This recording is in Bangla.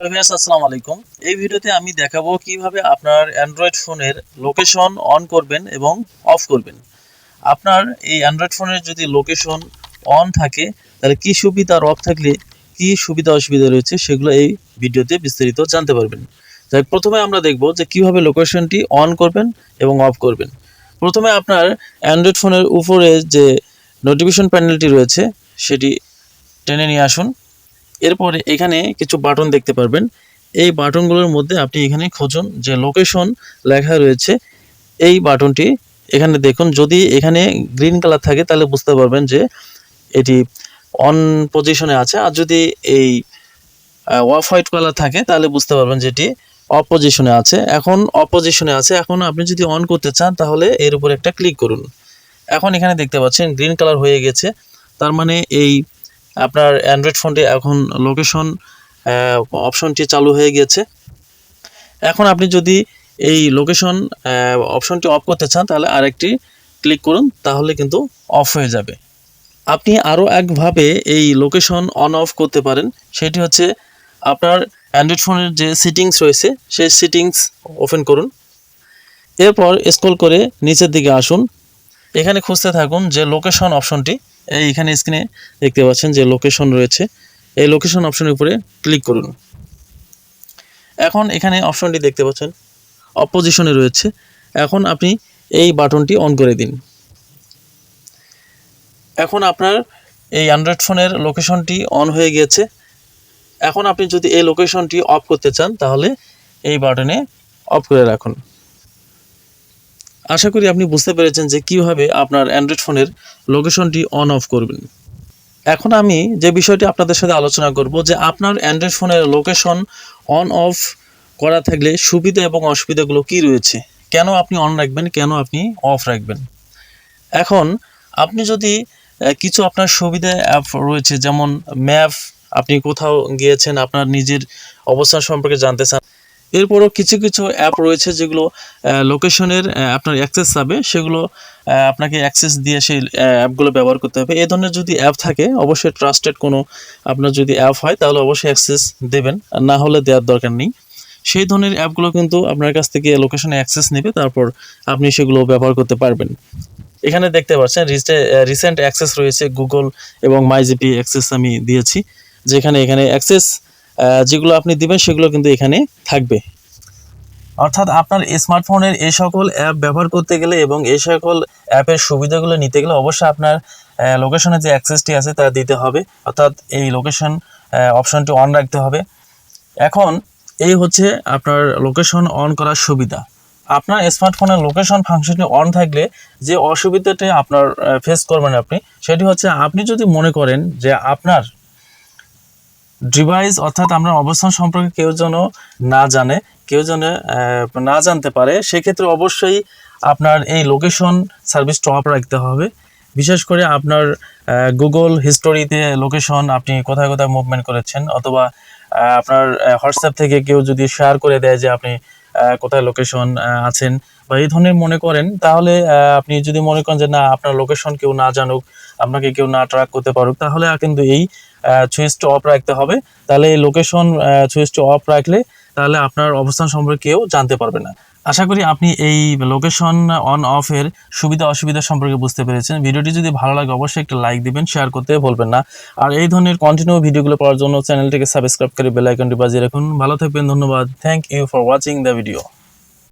আসসালামু আলাইকুম। এই ভিডিওতে আমি দেখাবো কীভাবে আপনার অ্যান্ড্রয়েড ফোনের লোকেশন অন করবেন এবং অফ করবেন। আপনার এই অ্যান্ড্রয়েড ফোনের যদি লোকেশন অন থাকে তাহলে কি সুবিধা অফ থাকলে কি সুবিধা অসুবিধা রয়েছে সেগুলো এই ভিডিওতে বিস্তারিত জানতে পারবেন। হোক, প্রথমে আমরা দেখব যে কীভাবে লোকেশনটি অন করবেন এবং অফ করবেন। প্রথমে আপনার অ্যান্ড্রয়েড ফোনের উপরে যে নোটিফিকেশন প্যানেলটি রয়েছে সেটি টেনে নিয়ে আসুন। এরপরে এখানে কিছু বাটন দেখতে পারবেন। এই বাটনগুলোর মধ্যে আপনি এখানে খুঁজুন যে লোকেশন লেখা রয়েছে। এই বাটনটি এখানে দেখুন, যদি এখানে গ্রিন কালার থাকে তাহলে বুঝতে পারবেন যে এটি অন পজিশনে আছে। আর যদি এই অফ হোয়াইট কালার থাকে তাহলে বুঝতে পারবেন যে এটি অফ আছে। এখন অফ পজিশনে আছে। এখন আপনি যদি অন করতে চান তাহলে এর উপর একটা ক্লিক করুন। এখন এখানে দেখতে পাচ্ছেন গ্রিন কালার হয়ে গেছে। তার মানে এই আপনার অ্যান্ড্রয়েড ফোনটি এখন লোকেশন অপশনটি চালু হয়ে গিয়েছে। এখন আপনি যদি এই লোকেশন অপশনটি অফ করতে চান, তাহলে আরেকটি ক্লিক করুন, তাহলে কিন্তু অফ হয়ে যাবে। আপনি আরও একভাবে এই লোকেশন অন অফ করতে পারেন। সেটি হচ্ছে আপনার অ্যান্ড্রয়েড ফোনের যে সিটিংস রয়েছে, সেই সিটিংস ওপেন করুন। এরপর স্ক্রল করে নিচের দিকে আসুন। এখানে খুঁজতে থাকুন যে লোকেশন অপশনটি এই এখানে স্ক্রিনে দেখতে পাচ্ছেন যে লোকেশন রয়েছে। এই লোকেশন অপশনের উপরে ক্লিক করুন। এখন এখানে অপশনটি দেখতে পাচ্ছেন। অপোজিশনে রয়েছে। এখন আপনি এই বাটনটি অন করে দিন। এখন আপনার এই অ্যান্ড্রয়েড ফোনের লোকেশনটি অন হয়ে গিয়েছে। এখন আপনি যদি এই লোকেশনটি অফ করতে চান, তাহলে এই বাটনে অফ করে রাখুন। আশা করি আপনি বুঝতে পেরেছেন যে কীভাবে আপনার অ্যান্ড্রয়েড ফোনের লোকেশনটি অন অফ করবেন। এখন আমি যে বিষয়টি আপনাদের সাথে আলোচনা করব যে আপনার অ্যান্ড্রয়েড ফোনের লোকেশন অন অফ করা থাকলে সুবিধা এবং অসুবিধাগুলো কি রয়েছে? কেন আপনি অন রাখবেন? কেন আপনি অফ রাখবেন? এখন আপনি যদি কিছু আপনার সুবিধা অ্যাপ রয়েছে, যেমন ম্যাপ আপনি কোথাও গিয়েছেন, আপনার নিজের অবস্থান সম্পর্কে জানতে চান এরপরও কিছু কিছু অ্যাপ রয়েছে যেগুলো লোকেশনের আপনার অ্যাক্সেস চাবে সেগুলো আপনাকে অ্যাক্সেস দিয়ে সেই অ্যাপগুলো ব্যবহার করতে হবে। এই ধরনের যদি অ্যাপ থাকে, অবশ্যই ট্রাস্টেড কোনো আপনার যদি অ্যাপ হয়, তাহলে অবশ্যই অ্যাক্সেস দেবেন। আর না হলে দেওয়ার দরকার নেই। সেই ধরনের অ্যাপগুলো কিন্তু আপনার কাছ থেকে লোকেশনে অ্যাক্সেস নেবে, তারপর আপনি সেগুলো ব্যবহার করতে পারবেন। এখানে দেখতে পাচ্ছেন রিসেন্ট অ্যাক্সেস রয়েছে গুগল এবং মাইজিপি অ্যাক্সেস আমি দিয়েছি, যেখানে এখানে অ্যাক্সেস যেগুলো আপনি দিবেন, সেগুলো কিন্তু এখানে থাকবে। অর্থাৎ আপনার স্মার্টফোনের এই সকল অ্যাপ ব্যবহার করতে গেলে এবং এই সকল অ্যাপের সুবিধাগুলো নিতে গেলে অবশ্যই আপনার লোকেশনের যে অ্যাক্সেসটি আছে তা দিতে হবে। অর্থাৎ এই লোকেশন অপশনটি অন রাখতে হবে। এখন এই হচ্ছে আপনার লোকেশন অন করার সুবিধা। আপনার স্মার্টফোনের লোকেশন ফাংশনটি অন থাকলে যে অসুবিধাটি আপনার ফেস করবেন আপনি, সেটি হচ্ছে আপনি যদি মনে করেন যে আপনার ডিভাইস অর্থাৎ আপনার অবস্থান সম্পর্কে কেউ যেন না জানে, কেউ যেন না জানতে পারে, সেক্ষেত্রে অবশ্যই আপনার এই লোকেশন সার্ভিসটা অফ রাখতে হবে। বিশেষ করে আপনার গুগল হিস্টোরিতে লোকেশন আপনি কোথায় কোথায় মুভমেন্ট করেছেন, অথবা আপনার হোয়াটসঅ্যাপ থেকে কেউ যদি শেয়ার করে দেয় যে আপনি কোথায় লোকেশন আছেন বা এই ধরনের মনে করেন, তাহলে আপনি যদি মনে করেন যে না, আপনার লোকেশন কেউ না জানুক, আপনাকে কেউ না ট্র্যাক করতে পারুক, তাহলে কিন্তু এই সুইচটা অফ রাখতে হবে। তাহলে এই লোকেশন সুইচটা অফ রাখলে তাহলে আপনার অবস্থান সম্পর্কে কেউ জানতে পারবে না। আশা করি আপনি এই লোকেশন অন অফের সুবিধা অসুবিধা সম্পর্কে বুঝতে পেরেছেন। ভিডিওটি যদি ভালো লাগে, অবশ্যই একটা লাইক দিবেন শেয়ার করতে ভুলবেন না। আর এই ধরনের কন্টিনিউ ভিডিওগুলো পাওয়ার জন্য চ্যানেলটিকে সাবস্ক্রাইব করে বেল আইকনটি বাজিয়ে রাখুন। ভালো থাকবেন, ধন্যবাদ। Thank you for watching the video